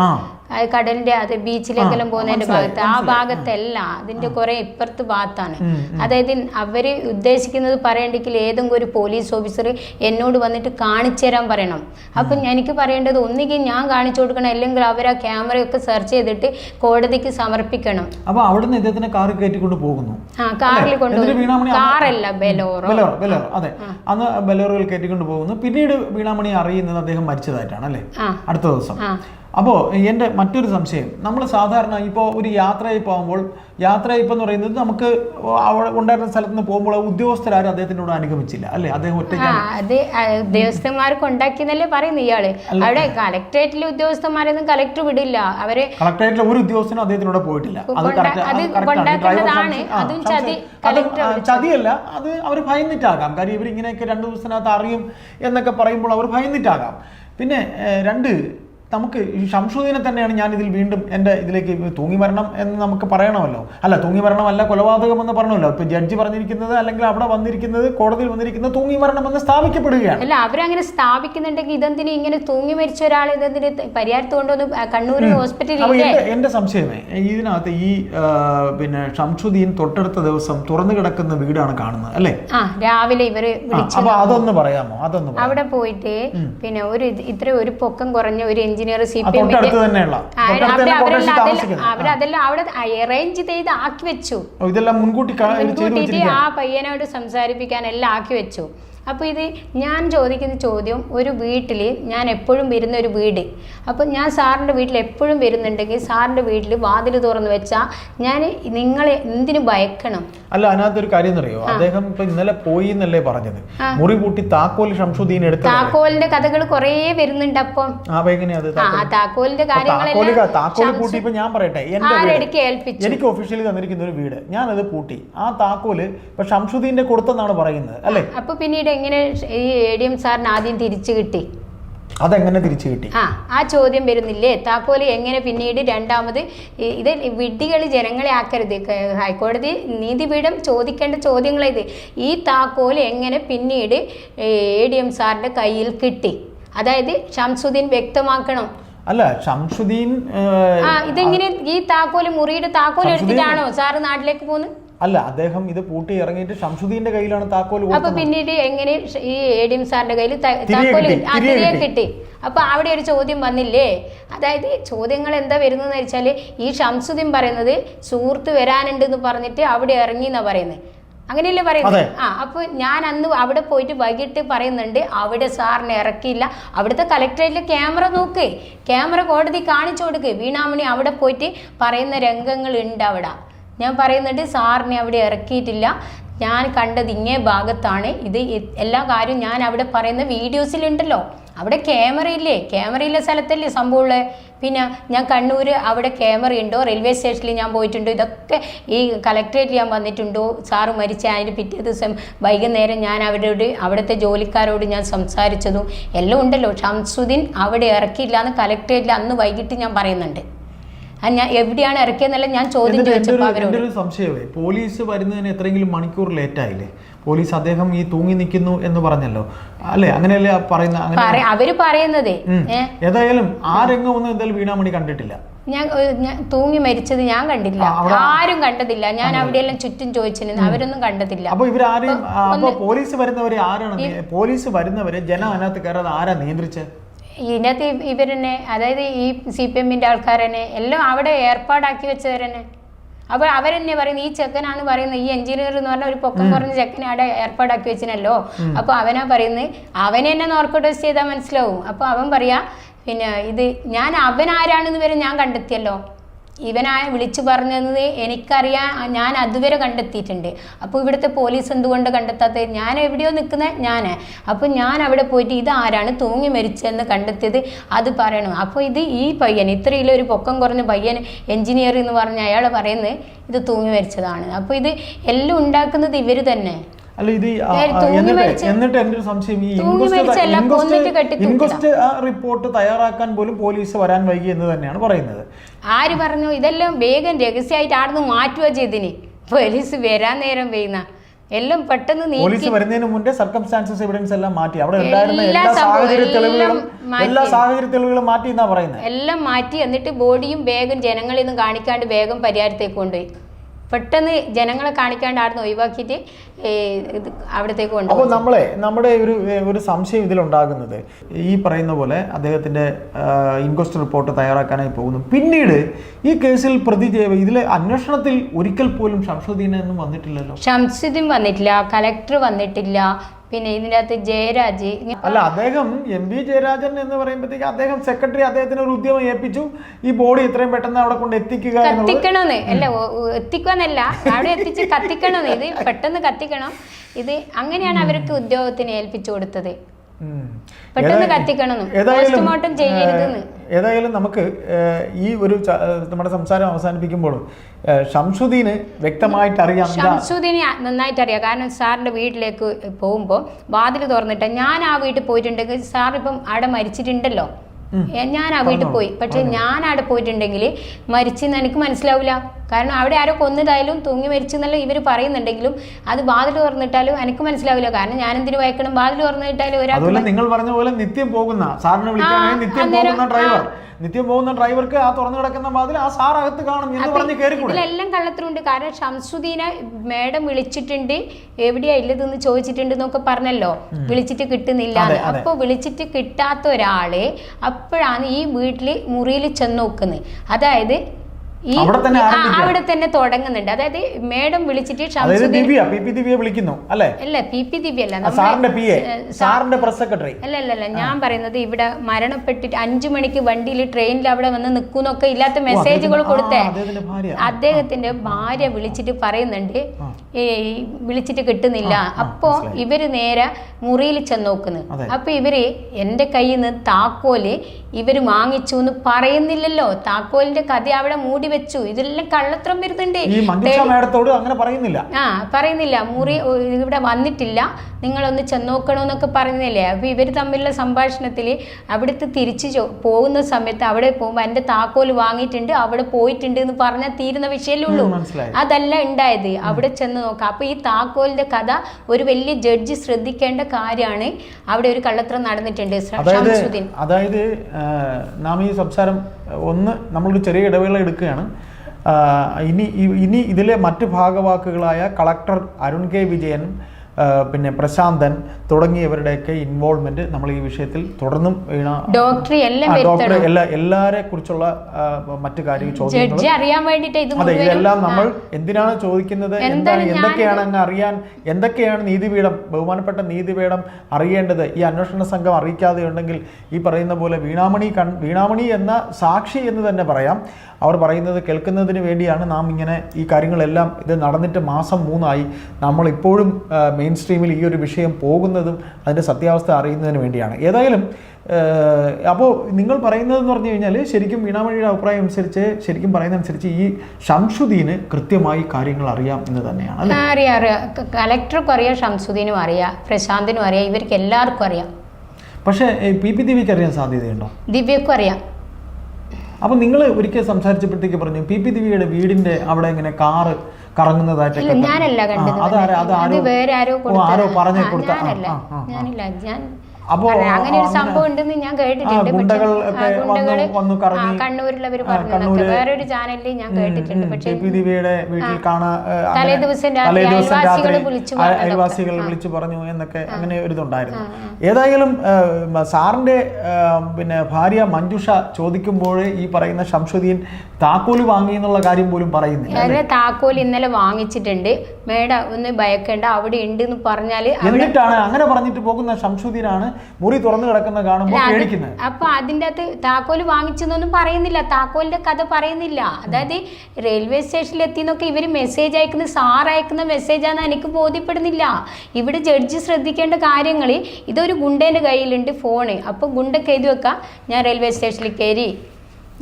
കടലിന്റെ അത് ബീച്ചിലേക്കെല്ലാം പോകുന്നതിന്റെ ഭാഗത്ത്. ആ. ഭാഗത്തല്ല അതിന്റെ കുറെ ഇപ്പുറത്ത് ഭാഗത്താണ്. അതായത് അവർ ഉദ്ദേശിക്കുന്നത് പറയണ്ടെങ്കിൽ ഏതെങ്കിലും ഒരു പോലീസ് ഓഫീസർ എന്നോട് വന്നിട്ട് കാണിച്ചു തരാൻ പറയണം. അപ്പം എനിക്ക് പറയേണ്ടത് ഒന്നുകിൽ ഞാൻ കാണിച്ചു കൊടുക്കണം അല്ലെങ്കിൽ അവർ ആ ക്യാമറയൊക്കെ സെർച്ച് ചെയ്തിട്ട് കോടതിക്ക് സമർപ്പിക്കണം. അപ്പൊ അവിടുന്ന് ഇദ്ദേഹത്തിന് കാറിൽ കയറ്റിക്കൊണ്ട് പോകുന്നു. ആ കാറിൽ കൊണ്ടുപോകുന്നു കാറല്ല ബലേറോ. അതെ. അന്ന് ബലേറോയിൽ കയറ്റിക്കൊണ്ട് പോകുന്നു. പിന്നീട് വീണാമണി അറിയുന്നത് അദ്ദേഹം മരിച്ചതായിട്ടാണ് അല്ലേ? അടുത്ത ദിവസം. അപ്പോൾ എന്റെ മറ്റൊരു സംശയം. നമ്മൾ സാധാരണ ഇപ്പോൾ ഒരു യാത്രയിൽ പോകുമ്പോൾ യാത്രയയപ്പ് എന്ന് പറയുന്നത് നമുക്ക് അവിടെ ഉണ്ടായിരുന്ന സ്ഥലത്ത് നിന്ന് പോകുമ്പോൾ ഉദ്യോഗസ്ഥരാരും അദ്ദേഹത്തിന്റെ കൂടെ അനുഗമിച്ചില്ല അല്ലേ? അദ്ദേഹം ഒറ്റയ്ക്കാണ്. അത് ഉദ്യോഗസ്ഥന്മാർക്ക് ഉണ്ടാക്കിയെന്നല്ലേ പറയുന്നത് ഇയാൾ. അവിടെ കളക്ടറേറ്റിലെ ഉദ്യോഗസ്ഥന്മാരൊന്നും കളക്ടർ വിടില്ല. അവരെ കളക്ടറേറ്റിലെ ഒരു ഉദ്യോഗസ്ഥനും അദ്ദേഹത്തിനോട് പോയിട്ടില്ല. അത്. ചതിയല്ല. അത് അവർ ഭയന്നിട്ടാകാം. കാര്യം ഇവർ ഇങ്ങനെയൊക്കെ രണ്ടു ദിവസത്തിനകത്ത് അറിയും എന്നൊക്കെ പറയുമ്പോൾ അവർ ഭയന്നിട്ടാകാം. പിന്നെ രണ്ട് നമുക്ക് ഈ ഷംഷുദ്ദീനെ തന്നെയാണ് ഞാൻ ഇതിൽ വീണ്ടും എന്റെ ഇതിലേക്ക് തൂങ്ങി മരണം എന്ന് നമുക്ക് പറയണമല്ലോ. അല്ല തൂങ്ങി മരണമല്ല കൊലപാതകം എന്ന് പറഞ്ഞല്ലോ. ഇപ്പൊ ജഡ്ജി പറഞ്ഞിരിക്കുന്നത് അല്ലെങ്കിൽ അവിടെ വന്നിരിക്കുന്നത് കോടതിയിൽ വന്നിരിക്കുന്നത് തൂങ്ങി മരണം എന്ന് സ്ഥാപിക്കപ്പെടുകയാണ്. അല്ല അവരങ്ങനെ സ്ഥാപിക്കുന്നുണ്ടെങ്കിൽ ഇതെന്തിനു ഇങ്ങനെ തൂങ്ങി മരിച്ച ഒരാൾ ഇതെന്തിന് പരിഹാരത്ത് കൊണ്ടുവന്ന് കണ്ണൂർ ഹോസ്പിറ്റലിൽ എന്റെ സംശയമേ ഇതിനകത്ത് ഈ പിന്നെ ഷംഷുദ്ദീൻ തൊട്ടടുത്ത ദിവസം തുറന്നു കിടക്കുന്ന വീടാണ് കാണുന്നത് അല്ലേ? രാവിലെ ഇവർ അപ്പൊ അതൊന്ന് പറയാമോ? അതൊന്ന് അവിടെ പോയിട്ട് പിന്നെ ഒരു ഇത്ര ഒരു പൊക്കം കുറഞ്ഞ ഒരു എഞ്ചിനീയർ സി പി അവരതെല്ലാം അവിടെ അറേഞ്ച് ചെയ്ത് ആക്കി വെച്ചു. ഇതെല്ലാം മുൻകൂട്ടി മുൻകൂട്ടിയിട്ട് ആ പയ്യനോട് സംസാരിപ്പിക്കാൻ എല്ലാം ആക്കി വെച്ചു. അപ്പോൾ ഇത് ഞാൻ ചോദിക്കുന്ന ചോദ്യം ഒരു വീട്ടിൽ ഞാൻ എപ്പോഴും വരുന്ന ഒരു വീട്. അപ്പോൾ ഞാൻ സാറിന്റെ വീട്ടിൽ എപ്പോഴും വരുന്നുണ്ടെങ്കിൽ സാറിന്റെ വീട്ടിൽ വാതിൽ തുറന്നു വെച്ചാൽ ഞാൻ നിങ്ങളെ എന്തിനു ഭയക്കണം? അല്ല അതിനകത്ത് ഒരു കാര്യം എന്നറിയോ അദ്ദേഹം ഇപ്പൊ ഇന്നലെ പോയി എന്നല്ലേ പറഞ്ഞത്? മുറി കൂട്ടി താക്കോൽ ഷംഷുദ്ദീൻ എടുത്ത താക്കോലിന്റെ കഥകൾ കുറേ വരുന്നുണ്ട് അപ്പം. എങ്ങനെയാ അത് ആ താക്കോലിന്റെ താക്കോൽ കാര്യങ്ങളെല്ലാം താക്കോൽ പൂട്ടി ഇപ്പൊ ഞാൻ പറയട്ടെ എന്റെ വീട്. ആരെടുക്ക് ഏൽപ്പിച്ചു? എനിക്ക് ഒഫീഷ്യലി തന്നിരിക്കുന്ന ഒരു വീട്. ഞാനത് പൂട്ടി. ആ താക്കോൽ ഇപ്പൊ ഷംഷുദ്ദീന്റെ കൊടുത്തെന്നാണ് പറയുന്നത് അല്ലേ? അപ്പൊ പിന്നീട് എങ്ങനെ ഈ എ ഡി എം സാറിന് ആദ്യം തിരിച്ചു കിട്ടി? അതെങ്ങനെ തിരിച്ചു കിട്ടി? ആ ആ ചോദ്യം വരുന്നില്ലേ? താക്കോൽ എങ്ങനെ പിന്നീട് രണ്ടാമത് ഇത് വിഡ്ഢികൾ ജനങ്ങളെ ആക്കരുത്. ഹൈക്കോടതി നീതിപീഠം ചോദിക്കേണ്ട ചോദ്യങ്ങളെ ഇത്. ഈ താക്കോൽ എങ്ങനെ പിന്നീട് എ ഡി എം സാറിന്റെ കയ്യിൽ കിട്ടി? അതായത് ഷംസുദ്ദീൻ വ്യക്തമാക്കണം. അല്ല ഷംസുദ്ദീൻ ഇതെങ്ങനെ ഈ താക്കോൽ മുറിയുടെ താക്കോൽ എടുത്തിട്ടാണോ സാറ് നാട്ടിലേക്ക് പോകുന്നത് അല്ല അദ്ദേഹം ഇത് പൂട്ടി ഇറങ്ങിയിട്ട് ഷംസുദ്ദീന്റെ കയ്യിലാണ് താക്കോൽ അപ്പൊ പിന്നീട് എങ്ങനെ ഈ എ ഡി എം സാറിന്റെ കയ്യിൽ താക്കോൽ തിരികെ കിട്ടി, അപ്പൊ അവിടെ ഒരു ചോദ്യം വന്നില്ലേ? അതായത് ചോദ്യങ്ങൾ എന്താ വരുന്നതെന്ന് വെച്ചാൽ ഈ ഷംസുദ്ദീൻ പറയുന്നത് സുഹൃത്ത് വരാനുണ്ട് എന്ന് പറഞ്ഞിട്ട് അവിടെ ഇറങ്ങി എന്നാ പറയുന്നത് അങ്ങനെയല്ലേ പറയുന്നത്. ആ അപ്പൊ ഞാൻ അന്ന് അവിടെ പോയിട്ട് വൈകിട്ട് പറയുന്നുണ്ട് അവിടെ സാറിനെ ഇറക്കിയില്ല. അവിടുത്തെ കലക്ടറേറ്റിലെ ക്യാമറ നോക്ക്. ക്യാമറ കോടതി കാണിച്ചു കൊടുക്ക്. വീണാമണി അവിടെ പോയിട്ട് പറയുന്ന രംഗങ്ങൾ ഉണ്ട് അവിടെ. ഞാൻ പറയുന്നുണ്ട് സാറിനെ അവിടെ ഇറക്കിയിട്ടില്ല. ഞാൻ കണ്ടത് ഇങ്ങേ ഭാഗത്താണ്. ഇത് എല്ലാ കാര്യവും ഞാൻ അവിടെ പറയുന്ന വീഡിയോസിലുണ്ടല്ലോ. അവിടെ ക്യാമറ ഇല്ലേ? ക്യാമറയിലെ സ്ഥലത്തല്ലേ സംഭവമുള്ളത് പിന്നെ ഞാൻ കണ്ണൂർ അവിടെ ക്യാമറ ഉണ്ടോ? റെയിൽവേ സ്റ്റേഷനിൽ ഞാൻ പോയിട്ടുണ്ടോ? ഇതൊക്കെ ഈ കളക്ടറേറ്റിൽ ഞാൻ വന്നിട്ടുണ്ടോ? സാറ് മരിച്ച അതിന് പിറ്റേ ദിവസം വൈകുന്നേരം ഞാൻ അവരോട് അവിടുത്തെ ജോലിക്കാരോട് ഞാൻ സംസാരിച്ചതും എല്ലാം ഉണ്ടല്ലോ. ഷംസുദ്ദീൻ അവിടെ ഇറക്കിയില്ല എന്ന് കളക്ടറേറ്റിൽ അന്ന് വൈകിട്ട് ഞാൻ പറയുന്നുണ്ട്. ഞാൻ എവിടെയാണ് ഇറക്കിയെന്നല്ല ഞാൻ ചോദ്യം ചോദിച്ചപ്പോൾ അവരോട് സംശയമേ? പോലീസ് വരുന്നതിന് എത്രയെങ്കിലും മണിക്കൂർ ലേറ്റ് ആയില്ലേ പോലീസ് അദ്ദേഹം ഈ തൂങ്ങി നിൽക്കുന്നു എന്ന് പറഞ്ഞല്ലോ. അല്ലേ? അങ്ങനെയല്ലേ പറയുന്ന അവർ പറയുന്നത്. ഏതായാലും ആ രംഗമൊന്നും എന്തായാലും വീണാമണി കണ്ടിട്ടില്ല. ഞാൻ തൂങ്ങി മരിച്ചത് ഞാൻ കണ്ടില്ല ആരും കണ്ടതില്ല. ഞാൻ അവിടെയെല്ലാം ചുറ്റും ചോദിച്ചിരുന്നു അവരൊന്നും കണ്ടതില്ല. അപ്പൊ ഇവരാരും പോലീസ് വരുന്നവരെ ആരാണ്? പോലീസ് വരുന്നവരെ ജനം അതിനകത്ത് കയറാതെ ആരാ നിയന്ത്രിച്ചത് ഇതിനകത്ത് ഇവരെന്നെ അതായത് ഈ സി പി എമ്മിന്റെ ആൾക്കാരെന്നെ എല്ലാം അവിടെ ഏർപ്പാടാക്കി വെച്ചവരെന്നെ. അപ്പോൾ അവരെന്നെ പറയുന്നത് ഈ ചെക്കനാണ് പറയുന്നത്. ഈ എഞ്ചിനീയർ എന്ന് പറഞ്ഞ ഒരു പൊക്കം കുറഞ്ഞ ചെക്കനെ അവിടെ ഏർപ്പാടാക്കി വെച്ചിനല്ലോ. അപ്പോൾ അവനാ പറയുന്നത് അവനെ തന്നെ നോർക്കോ ടെസ്റ്റ് ചെയ്താൽ മനസ്സിലാവും. അപ്പോൾ അവൻ പറയാ പിന്നെ ഇത് ഞാൻ അവൻ ആരാണെന്ന് വരെ ഞാൻ കണ്ടെത്തിയല്ലോ. ഇവനായ വിളിച്ചു പറഞ്ഞത് എനിക്കറിയാൻ ഞാൻ അതുവരെ കണ്ടെത്തിയിട്ടുണ്ട്. അപ്പോൾ ഇവിടുത്തെ പോലീസ് എന്തുകൊണ്ട് കണ്ടെത്താത്തത്? ഞാൻ എവിടെയോ നിൽക്കുന്നത് ഞാൻ അപ്പോൾ ഞാൻ അവിടെ പോയിട്ട് ഇത് ആരാണ് തൂങ്ങി മരിച്ചതെന്ന് കണ്ടെത്തിയത് അത് പറയണം. അപ്പോൾ ഇത് ഈ പയ്യൻ ഇത്രയില്ല ഒരു പൊക്കം കുറഞ്ഞ പയ്യൻ എഞ്ചിനീയർ എന്ന് പറഞ്ഞ അയാൾ പറയുന്നത് ഇത് തൂങ്ങി മരിച്ചതാണ്. അപ്പോൾ ഇത് എല്ലാം ഉണ്ടാക്കുന്നത് ഇവർ തന്നെ. അല്ല ഇത് എന്നിട്ട് എന്നിട്ട് എന്റെ ഒരു സംശയം ഈ ഇൻകോസ്റ്റ് ആ ഇൻക്വസ്റ്റ് റിപ്പോർട്ട് തയ്യാറാക്കാൻ പോലും പോലീസ് വരാൻ വൈകി എന്ന് തന്നെയാണ് പറയുന്നത്. ആര് പറഞ്ഞു? ഇതെല്ലാം വേഗം രഹസ്യമായിട്ട് ആടുന്ന് മാറ്റുക ചെയ്തിന്. പോലീസ് വരാൻ നേരം പെയ്യുന്ന എല്ലാം പെട്ടെന്ന് പോലീസ് വരുന്നതിന് മുന്നേ സർക്കംസ്റ്റാൻസസ് എവിഡൻസ് എല്ലാം മാറ്റി. അവിടെ ഉണ്ടായിരുന്ന എല്ലാ സാഹചര്യ തെളിവുകളും മാറ്റി. എല്ലാ സാഹചര്യ തെളിവുകളും മാറ്റി എന്നാ പറയുന്നത്? എല്ലാം മാറ്റി. എന്നിട്ട് ബോഡിയും വേഗം ജനങ്ങളിൽ നിന്ന് കാണിക്കാണ്ട് വേഗം പരിഹാരത്തേക്ക് കൊണ്ടുപോയി. പെട്ടെന്ന് ജനങ്ങളെ കാണിക്കാണ്ട് ആടുന്ന് ഒഴിവാക്കിയിട്ട് അവിടത്തേക്ക് കൊണ്ടു അപ്പോൾ നമ്മളെ നമ്മുടെ ഒരു ഒരു സംശയം ഇതിലുണ്ടാകുന്നത്. ഈ പറയുന്ന പോലെ അദ്ദേഹത്തിന്റെ ഇൻക്വസ്റ്റ് റിപ്പോർട്ട് തയ്യാറാക്കാനായി പോകുന്നു. പിന്നീട് ഈ കേസിൽ പ്രതി ഇതിലെ അന്വേഷണത്തിൽ ഒരിക്കൽ പോലും ഷംസുദ്ദീൻ ഒന്നും വന്നിട്ടില്ലല്ലോ? ഷംസുദ്ദീൻ വന്നിട്ടില്ല കലക്ടർ വന്നിട്ടില്ല പിന്നെ ഇതിന്റെ അകത്ത് ജയരാജ് അല്ല അദ്ദേഹം എം വി ജയരാജൻ എന്ന് പറയുമ്പോഴത്തേക്ക് അദ്ദേഹം സെക്രട്ടറി അദ്ദേഹത്തിന് ഒരു ഉദ്യമം ഏൽപ്പിച്ചു. ഈ ബോഡി എത്രയും പെട്ടെന്ന് അവിടെ കൊണ്ട് എത്തിക്കുക കത്തിക്കണമെന്ന്. അല്ല എത്തിക്കുമെന്നല്ല അവിടെ എത്തിച്ച് കത്തിക്കണമെന്ന്. ഇത് പെട്ടെന്ന് കത്തിക്കണം. ഇത് അങ്ങനെയാണ് അവർക്ക് ഉദ്യോഗത്തിന് ഏൽപ്പിച്ചു കൊടുത്തത്. പെട്ടെന്ന് ഏതായാലും- കത്തിക്കണമെന്ന്. ഏതായാലും പോസ്റ്റ്മോർട്ടം ചെയ്യരുതെന്ന്. ഏതായാലും നമുക്ക് ഈ ഒരു നമ്മുടെ സംസാരം അവസാനിപ്പിക്കുമ്പോൾ ഏഹ്, ഷംസുദ്ദീന് വ്യക്തമായിട്ട് അറിയാം. ഷംസുദീനെ നന്നായിട്ട് അറിയാം കാരണം സാറിന്റെ വീട്ടിലേക്ക് പോകുമ്പോൾ വാതിൽ തുറന്നിട്ട് ഞാൻ ആ വീട്ടിൽ പോയിട്ടുണ്ടെങ്കിൽ സാർ ഇപ്പം അവിടെ മരിച്ചിട്ടുണ്ടല്ലോ. ഞാൻ ആ വീട്ടിൽ പോയി. പക്ഷെ ഞാൻ അവിടെ പോയിട്ടുണ്ടെങ്കിൽ മരിച്ചെന്ന് എനിക്ക് മനസ്സിലാവില്ല കാരണം അവിടെ ആരോ കൊന്നതായാലും തൂങ്ങി മരിച്ചെന്നല്ല ഇവർ പറയുന്നുണ്ടെങ്കിലും അത് വാതിൽ തുറന്നിട്ടാലും എനിക്ക് മനസ്സിലാവില്ല. കാരണം ഞാൻ എന്തിനു വായിക്കണം? വാതിൽ തുറന്നിട്ടാലും ഒരാൾ നിങ്ങൾ പറഞ്ഞ പോലെ നിത്യം പോകുന്ന സാറിനെ വിളിക്കാനായി നിത്യം പോകുന്ന ഡ്രൈവർ നിത്യം പോകുന്ന ഡ്രൈവർക്ക് ആ തുറന്നു കിടക്കുന്ന വാതിൽ ആ സാർ അകത്ത് കാണും എന്ന് പറഞ്ഞ് കയറിക്കൂടെ ഇതിലെല്ലാം കള്ളത്തിലുണ്ട്. കാരണം ഷംസുദ്ദീനെ മേഡം വിളിച്ചിട്ടുണ്ട്. എവിടെയാ ഇല്ലതെന്ന് ചോദിച്ചിട്ടുണ്ട് എന്നൊക്കെ പറഞ്ഞല്ലോ വിളിച്ചിട്ട് കിട്ടുന്നില്ല. അപ്പോൾ വിളിച്ചിട്ട് കിട്ടാത്ത ഒരാളെ അപ്പോഴാണ് ഈ വീട്ടിൽ മുറിയിൽ ചെന്ന് നോക്കുന്നത്. അതായത് ഈ അവിടെ തന്നെ തുടങ്ങുന്നുണ്ട്. അതായത് മേഡം വിളിച്ചിട്ട് വിളിക്കുന്നു അല്ലേ? അല്ല പി പി ദിവ്യ അല്ല. സാറിന്റെ പ്രസ് സെക്രട്ടറി. അല്ല അല്ല അല്ല ഞാൻ പറയുന്നത് ഇവിടെ മരണപ്പെട്ടിട്ട് അഞ്ചു മണിക്ക് വണ്ടിയിൽ ട്രെയിനിൽ അവിടെ വന്ന് നിൽക്കുന്നൊക്കെ ഇല്ലാത്ത മെസ്സേജുകൾ കൊടുത്തേ. അദ്ദേഹത്തിന്റെ ഭാര്യ. വിളിച്ചിട്ട് പറയുന്നുണ്ട്. വിളിച്ചിട്ട് കിട്ടുന്നില്ല. അപ്പോ ഇവർ നേരെ മുറിയിൽ ചെന്ന് നോക്കുന്നു അപ്പോൾ അപ്പൊ ഇവർ എന്റെ കയ്യിൽ നിന്ന് താക്കോൽ ഇവർ വാങ്ങിച്ചു എന്ന് പറയുന്നില്ലല്ലോ. താക്കോലിന്റെ കഥ അവിടെ മൂടി വെച്ചു. ഇതെല്ലാം കള്ളത്രം വരുന്നുണ്ട്. അങ്ങനെ പറയുന്നില്ല. ആ പറയുന്നില്ല. മുറി ഇവിടെ വന്നിട്ടില്ല. നിങ്ങളൊന്ന് ചെന്നോക്കണമെന്നൊക്കെ പറഞ്ഞില്ലേ അപ്പോൾ ഇവർ തമ്മിലുള്ള സംഭാഷണത്തിൽ അവിടുത്തെ തിരിച്ച് പോകുന്ന സമയത്ത് അവിടെ പോകുമ്പോൾ എന്റെ താക്കോൽ വാങ്ങിയിട്ടുണ്ട് അവിടെ പോയിട്ടുണ്ട് എന്ന് പറഞ്ഞാൽ തീരുന്ന വിഷയമല്ലേ ഉള്ളൂ. അതല്ല ഉണ്ടായത്. അവിടെ ചെന്ന് നോക്കാം. അപ്പോൾ ഈ താക്കോലിന്റെ കഥ ഒരു വലിയ ജഡ്ജി ശ്രദ്ധിക്കേണ്ട കാര്യമാണ്. അവിടെ ഒരു കള്ളത്തരം നടന്നിട്ടുണ്ട്. അതായത് അതായത് നാം ഈ സംസാരം ഒന്ന് നമ്മളൊരു ചെറിയ ഇടവേള എടുക്കുകയാണ്. ഇനി ഇനി ഇതിലെ മറ്റ് ഭാഗവാക്കുകളായ കളക്ടർ അരുൺ കെ വിജയൻ പിന്നെ പ്രശാന്തൻ തുടങ്ങിയവരുടെയൊക്കെ ഇൻവോൾവ്മെന്റ് നമ്മൾ ഈ വിഷയത്തിൽ തുടർന്നും വീണ ഡോക്ടർ എല്ലാം എല്ലാരെ കുറിച്ചുള്ള മറ്റു കാര്യ ചോദ്യങ്ങൾ അതെ ഇതെല്ലാം നമ്മൾ എന്തിനാണ് ചോദിക്കുന്നത്? എന്താണ് എന്താണ് എന്തൊക്കെയാണ് അങ്ങ് അറിയാൻ എന്തൊക്കെയാണ് നീതിപീഠം ബഹുമാനപ്പെട്ട നീതിപീഠം അറിയേണ്ടത്? ഈ അന്വേഷണ സംഘം അറിയിക്കാതെ ഉണ്ടെങ്കിൽ ഈ പറയുന്ന പോലെ വീണാമണി കൺ വീണാമണി എന്ന സാക്ഷി എന്ന് തന്നെ പറയാം. അവർ പറയുന്നത് കേൾക്കുന്നതിന് വേണ്ടിയാണ് നാം ഇങ്ങനെ ഈ കാര്യങ്ങളെല്ലാം ഇത് നടന്നിട്ട് മാസം മൂന്നായി. നമ്മൾ ഇപ്പോഴും മെയിൻ സ്ട്രീമിൽ ഈ ഒരു വിഷയം പോകുന്നതും അതിന്റെ സത്യാവസ്ഥ അറിയുന്നതിന് വേണ്ടിയാണ്. ഏതായാലും അപ്പോൾ നിങ്ങൾ പറയുന്നതെന്ന് പറഞ്ഞു കഴിഞ്ഞാൽ ശരിക്കും വീണാമണിയുടെ അഭിപ്രായം അനുസരിച്ച് ശരിക്കും പറയുന്നതനുസരിച്ച് ഈ ഷംസുദ്ദീന് കൃത്യമായി കാര്യങ്ങൾ അറിയാം എന്ന് തന്നെയാണ് അറിയാം അറിയാം. കലക്ടർക്കും അറിയാം ഷംസുദ്ദീനും അറിയാം പ്രശാന്തിനും അറിയാം ഇവർക്ക് എല്ലാവർക്കും അറിയാം. പക്ഷേ പി പി ദിവ്യക്ക് അറിയാൻ സാധ്യതയുണ്ടോ? ദിവ്യക്കും അറിയാം. അപ്പോൾ നിങ്ങൾ ഒരിക്കൽ സംസാരിച്ചപ്പോഴത്തേക്ക് പറഞ്ഞു പി പി ദിവ്യയുടെ വീടിന്റെ അവിടെ ഇങ്ങനെ കാറ് കറങ്ങുന്നതായിട്ടൊക്കെ ഇല്ല ഞാനല്ല കണ്ടത് അതാരോ അതാരാ- അത് അത് ആരോ പറഞ്ഞു കൊടുത്ത. ഞാനില്ല. ഞാൻ അപ്പോ അങ്ങനെ ഒരു സംഭവം ഉണ്ടെന്ന് ഞാൻ കേട്ടിട്ടുണ്ട്. ഗുണ്ടകൾ ആ, പറഞ്ഞതൊക്കെ വേറൊരു ചാനലിൽ ഞാൻ കേട്ടിട്ടുണ്ട്. പക്ഷെ വീട്ടിൽ തലേ ദിവസം അയൽവാസികൾ വിളിച്ചു പറഞ്ഞു എന്നൊക്കെ അങ്ങനെ ഒരു ഇതുണ്ടായിരുന്നു. ഏതായാലും സാറിന്റെ പിന്നെ ഭാര്യ മഞ്ജുഷ ചോദിക്കുമ്പോൾ ഈ പറയുന്ന ശംസുദ്ദീൻ താക്കോൽ വാങ്ങി എന്നുള്ള കാര്യം പോലും പറയുന്നില്ല താക്കോൽ ഇന്നലെ വാങ്ങിച്ചിട്ടുണ്ട്. മേഡം ഒന്ന് ഭയക്കേണ്ട അവിടെ ഉണ്ട് എന്ന് പറഞ്ഞാൽ എന്നിട്ടാണ് അങ്ങനെ പറഞ്ഞിട്ട് പോകുന്ന ശംസുദ്ദീനാണ് മുറി തുറന്നു കിടക്കുന്ന കാണുമ്പോൾ പേടിക്കുന്നത് അപ്പൊ അതിന്റെ അകത്ത് താക്കോൽ വാങ്ങിച്ചെന്നൊന്നും പറയുന്നില്ല. താക്കോലിന്റെ കഥ പറയുന്നില്ല. അതായത് റെയിൽവേ സ്റ്റേഷനിൽ എത്തിന്നൊക്കെ ഇവർ മെസ്സേജ് അയക്കുന്ന സാർ അയക്കുന്ന മെസ്സേജാന്ന് എനിക്ക് ബോധ്യപ്പെടുന്നില്ല. ഇവിടെ ജഡ്ജി ശ്രദ്ധിക്കേണ്ട കാര്യങ്ങൾ ഇതൊരു ഗുണ്ടേന്റെ കയ്യിലുണ്ട് ഫോണ് അപ്പൊ ഗുണ്ട എഴുതി വെക്കാം. ഞാൻ റെയിൽവേ സ്റ്റേഷനിൽ കയറി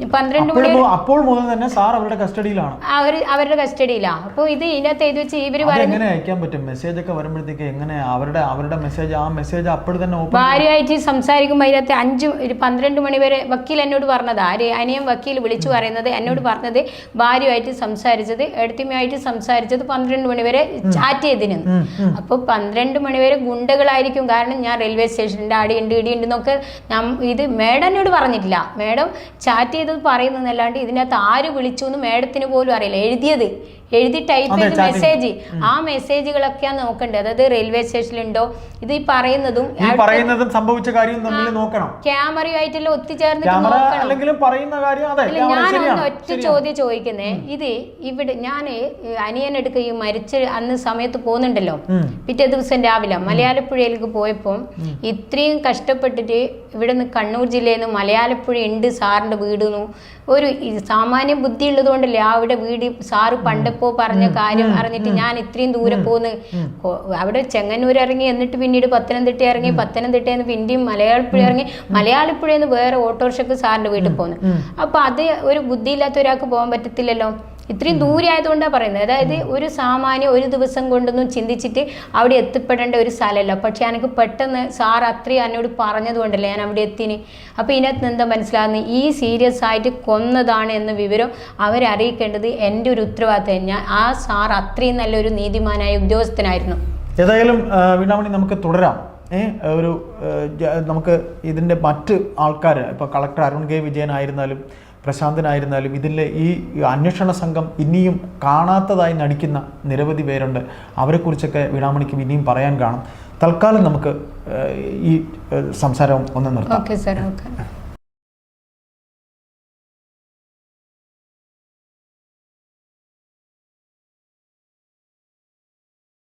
അപ്പോൾ അപ്പോൾ മുതൽ തന്നെ സാർ അവരുടെ കസ്റ്റഡിയിലാണ്. അവർ അവരുടെ കസ്റ്റഡിയിലാണ് അപ്പോൾ ഇത് ഇതിനകത്ത് എഴുതി വെച്ച് ഇവർ എങ്ങനെ അയക്കാൻ പറ്റും? മെസ്സേജ് ഒക്കെ വരുമ്പോഴത്തേക്ക് എങ്ങനെ അവരുടെ അവരുടെ മെസ്സേജ് ആ മെസ്സേജ് അപ്പോൾ തന്നെ ഭാര്യയായിട്ട് സംസാരിക്കുമ്പോൾ അതിനകത്ത് അഞ്ച് ഒരു പന്ത്രണ്ട് മണി വരെ വക്കീൽ എന്നോട് പറഞ്ഞത്. ആര് അനിയം വക്കീൽ വിളിച്ചു പറയുന്നത് എന്നോട് പറഞ്ഞത് ഭാര്യയായിട്ട് സംസാരിച്ചത് എടുത്തിമയായിട്ട് സംസാരിച്ചത് പന്ത്രണ്ട് മണി വരെ ചാറ്റ് ചെയ്തിന്. അപ്പോൾ പന്ത്രണ്ട് മണി വരെ ഗുണ്ടകളായിരിക്കും. കാരണം ഞാൻ റെയിൽവേ സ്റ്റേഷനിന്റെ അടിയുണ്ട് ഇടിയുണ്ട് എന്നൊക്കെ ഇത് മേഡം എന്നോട് പറഞ്ഞിട്ടില്ല. മേഡം ചാറ്റ് ചെയ്തത് പറയുന്നതല്ലാണ്ട് ഇതിനകത്ത് ആര് വിളിച്ചു എന്ന് മേഡത്തിന് പോലും അറിയില്ല. എഴുതിയത് എഴുതി ടൈപ്പ് ചെയ്ത്. മെസ്സേജ് ആ മെസ്സേജുകളൊക്കെയാണ് നോക്കേണ്ടത് അതായത് റെയിൽവേ സ്റ്റേഷനിലുണ്ടോ ഇത് ഈ പറയുന്നതും ഈ പറയുന്നതും സംഭവിച്ച കാര്യം തമ്മിൽ നോക്കണം. ക്യാമറയുമായിട്ടെല്ലാം അല്ലെങ്കിലും പറയുന്ന കാര്യം അതെ ഞാൻ ഒറ്റ ചോദ്യം ചോദിക്കുന്നേ. ഇത് ഇവിടെ ഞാൻ അനിയനെടുക്ക ഈ മരിച്ച അന്ന് സമയത്ത് പോകുന്നുണ്ടല്ലോ പിറ്റേ ദിവസം രാവിലെ മലയാളപ്പുഴയിലേക്ക് പോയപ്പോൾ ഇത്രയും കഷ്ടപ്പെട്ടിട്ട് ഇവിടെ നിന്ന് കണ്ണൂർ ജില്ലയിൽ നിന്ന് മലയാളപ്പുഴ ഉണ്ട് സാറിന്റെ വീടെന്നു ഒരു സാമാന്യ ബുദ്ധി ഉള്ളത് കൊണ്ടല്ലേ അവിടെ വീട് സാറ് പണ്ടപ്പോ പറഞ്ഞ കാര്യം അറിഞ്ഞിട്ട് ഞാൻ ഇത്രയും ദൂരെ പോന്ന് അവിടെ ചെങ്ങന്നൂർ ഇറങ്ങി എന്നിട്ട് പിന്നീട് പത്തനംതിട്ട ഇറങ്ങി പത്തനംതിട്ടയിൽ നിന്ന് പിന്നെയും മലയാളപ്പുഴ ഇറങ്ങി മലയാളപ്പുഴയിൽ നിന്ന് വേറെ ഓട്ടോറിക്ഷക്ക് സാറിന്റെ വീട്ടിൽ പോന്നു. അപ്പൊ അത് ഒരു ബുദ്ധിയില്ലാത്ത ഒരാൾക്ക് പോകാൻ പറ്റത്തില്ലല്ലോ? ഇത്രയും ദൂരെ ആയതുകൊണ്ടാണ് പറയുന്നത്. അതായത് ഒരു സാമാന്യം ഒരു ദിവസം കൊണ്ടൊന്നും ചിന്തിച്ചിട്ട് അവിടെ എത്തിപ്പെടേണ്ട ഒരു സ്ഥലമല്ല. പക്ഷെ എനിക്ക് പെട്ടെന്ന് സാർ അത്രയും എന്നോട് പറഞ്ഞതുകൊണ്ടല്ലേ ഞാൻ അവിടെ എത്തിന്. അപ്പോൾ ഇതിനകത്ത് എന്താ മനസ്സിലാകുന്നത് ഈ സീരിയസ് ആയിട്ട് കൊന്നതാണ് എന്ന വിവരം അവരെ അറിയിക്കേണ്ടത് എന്റെ ഒരു ഉത്തരവാദിത്തം. ഞാൻ ആ സാർ അത്രയും നല്ലൊരു നീതിമാനായ ഉദ്യോഗസ്ഥനായിരുന്നു. ഏതായാലും വീണാമണി നമുക്ക് തുടരാം. ഒരു നമുക്ക് ഇതിന്റെ മറ്റ് ആൾക്കാർ ഇപ്പോൾ കളക്ടർ അരുൺ കെ വിജയനായിരുന്നാലും പ്രശാന്തനായിരുന്നാലും ഇതിലെ ഈ അന്വേഷണ സംഘം ഇനിയും കാണാത്തതായി നടിക്കുന്ന നിരവധി പേരുണ്ട്. അവരെക്കുറിച്ചൊക്കെ വീണാമണിക്കും ഇനിയും പറയാൻ കാണും. തൽക്കാലം നമുക്ക് ഈ സംസാരം ഒന്ന് നിർത്താം. Okay sir okay.